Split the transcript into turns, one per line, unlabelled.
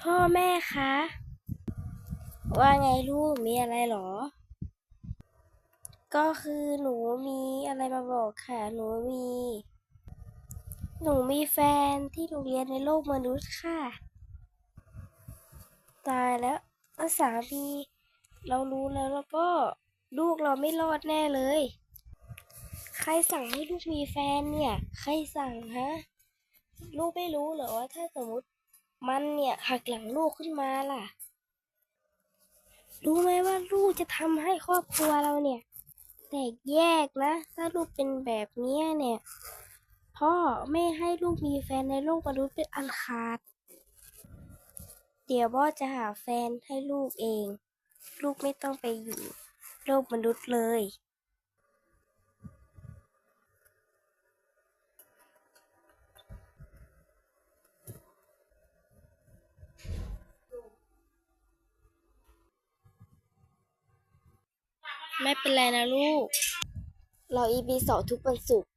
พ่อแม่คะ ว่าไงลูกมีอะไรหรอ ก็คือหนูมีอะไรมาบอกค่ะ หนูมี หนูมีแฟนที่โรงเรียนในโลกมนุษย์ค่ะ ตายแล้วแล้วสามีเรารู้แล้วแล้วก็ลูกเราไม่รอดแน่เลย ใครสั่งให้ลูกมีแฟนเนี่ย ใครสั่งฮะ ลูกไม่รู้เหรอว่าถ้าสมมติ มันเนี่ยหักหลังลูกขึ้นมาล่ะ รู้ไหมว่าลูกจะทำให้ครอบครัวเราเนี่ย แตกแยกนะ ถ้าลูกเป็นแบบนี้เนี่ย พ่อไม่ให้ลูกมีแฟนในโลกมนุษย์เป็นอันขาด เดี๋ยวพ่อจะหาแฟนให้ลูกเอง ลูกไม่ต้องไปอยู่โลกมนุษย์เลย ไม่เป็นไรนะลูก เรา EP สองทุกวันศุกร์